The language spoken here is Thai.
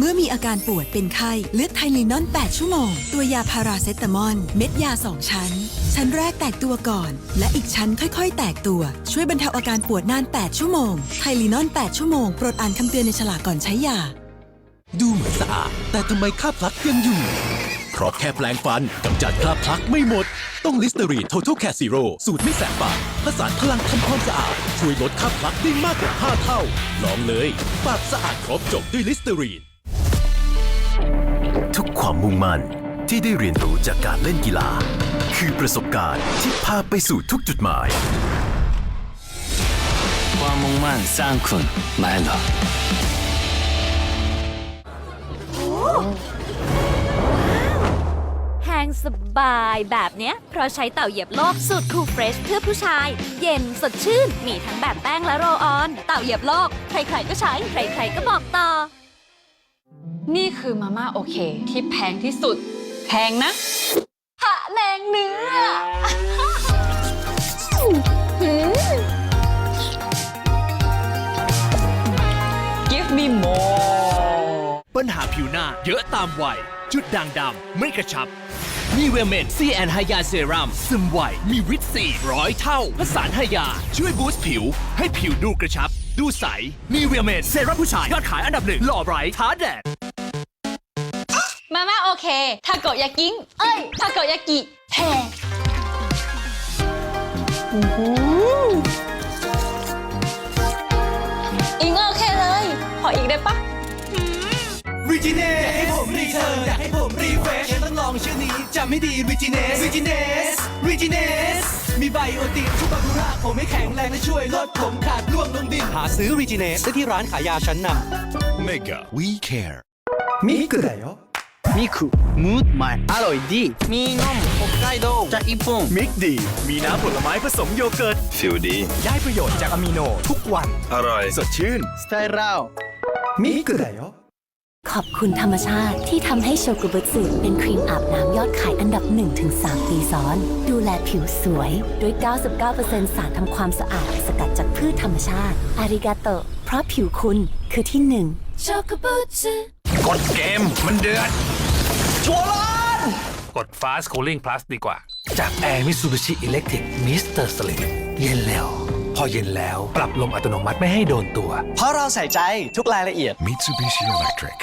เมื่อมีอาการปวดเป็นไข้เลือกไทลีนอน 8 ชั่วโมง ตัวยาพาราเซตามอล เม็ดยา 2 ชั้น ชั้นแรกแตกตัวก่อน และอีกชั้นค่อยๆ แตกตัว ช่วยบรรเทาอาการปวดนาน 8 ชั่วโมง ไทลีนอน 8 ชั่วโมง โปรดอ่านคำเตือนในฉลากก่อนใช้ยา ดูเหมือนสะอาด แต่ทำไมคราบพลักยังอยู่ เพราะแค่แปลงฟันกำจัดคราบพลักไม่หมด ต้องลิสเตอรีน Total Care Zero สูตรไม่แสบปากผสานพลังทำความสะอาด ช่วยลดคราบพลักได้มากกว่า 5 เท่า ลองเลย ปากสะอาดครบจบด้วยลิสเตอรีน ความมุ่งมั่นที่ได้เรียนรู้จากการเล่นกีฬา คือประสบการณ์ที่พาไปสู่ทุกจุดหมาย ความมุ่งมั่นสร้างคุณไม่หรอกแห้งสบายแบบเนี้ย เพราะใช้เต่าเหยียบโลกสูตรคูลเฟรชเพื่อผู้ชาย เย็นสดชื่น มีทั้งแบบแป้งและโรลออน เต่าเหยียบโลก ใครๆก็ใช้ ใครๆก็บอกต่อ นี่คือมาม่าโอเค ที่แพงที่สุด แพงนะหะแรงเนื้อ Give me more ปัญหาผิวหน้าเยอะตามวัย จุดด่างดำไม่กระชับ มีเวลเมนซีแอนไฮยาเซรัมซึมไวมีฤทธิ์สี่ร้อยเท่าผสานไฮยา ช่วยบูสต์ผิว ให้ผิวดูกระชับ ดูใส มีเวลเมนเซรั่มผู้ชายยอดขายอันดับหนึ่งหล่อไรท์ท้าแดด เคทาโกยากิง เอ้ยทาโกยากิแพงอิงโอเคเลย ขออีกได้ปะ ริจิเนสให้ผมรีเทิร์นอยากให้ผมรีเฟรชต้องลองชื่อนี้จำให้ดีริจิเนสริจิเนสริจิเนสมีไบโอติกทุกบำรุงระผมให้แข็งแรงและช่วยลดผมขาดร่วงลงดิน หาซื้อริจิเนสได้ที่ร้านขายยาชั้นนำ Mega We Care ミクだよ ミクムードマイアロイディミノム北海道じゃ一本 มิกดี มีน้ำผลไม้ผสมโยเกิร์ต ฟิลดี ได้ประโยชน์จากอะมิโนทุกวัน อร่อย สดชื่น スタイルラオミクだよ ขอบคุณธรรมชาติที่ทำให้โชกุบุสึเป็นครีมอาบน้ำยอดขายอันดับ 1-3 ปีซ้อน ดูแลผิวสวยด้วย 99%สารทำความสะอาด สกัดจากพืชธรรมชาติ อาริกาโต เพราะผิวคุณคือที่หนึ่งโชกุบุสึ กดเกมมันเดือดกด Fast Cooling Plus ดีกว่า จากแอร์มิซูบิชิอิเล็กทริกมิสเตอร์สลิมเย็นแล้วพอเย็นแล้ว ปรับลมอัตโนมัติไม่ให้โดนตัว เพราะเราใส่ใจทุกรายละเอียด Mitsubishi Electric